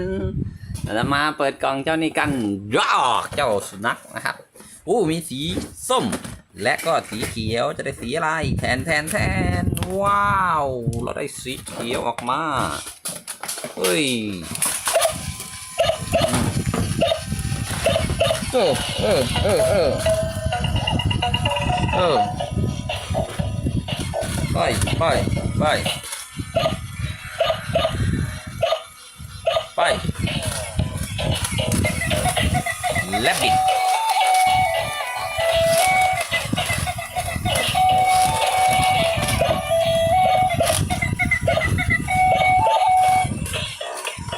นเรามาเปิดกล่องเจ้านี่กันยอกเจ้าสุนัขนะครับอู้มีสีส้ม และก็สีเขียวจะได้สีอะไรแทนแทนแทนว้าว เราได้สีเขียวออกมาเฮ้ยเออเออเออเออเออไปไปไป แลบบิด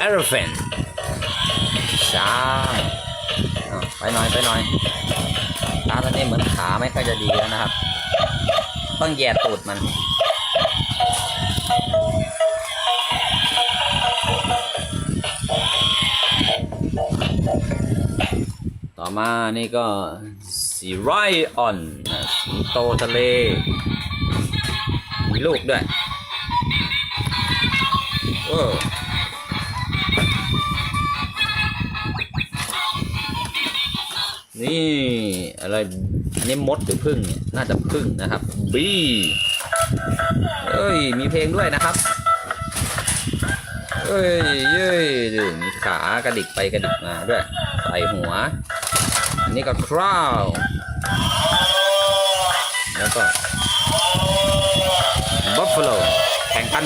elephant ช้างไปหน่อยไปหน่อยช้าตัวนี้เหมือนขาไม่ค่อยจะดีแล้วนะครับ ต้องแย่ตูดมัน ต่อมานี่ก็สีไรออนสิงโตทะเล มีลูกด้วยเออนี่อะไรอันนี้มดหรือพึ่งเนี่ยน่าจะพึ่งนะครับบีเอ้ย มีเพลงด้วยนะครับเอ้ยเย้ยดูมีขากระดิกไปกระดิกมาด้วยใส่หัว นี่ก็คราว แล้วก็บัฟฟาโลแข่งกัน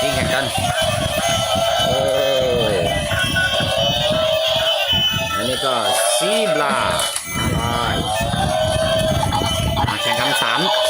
วิ่งแข่งกันโอออันนี้ก็ซีบลามาลายมาแข่งกันสามสาม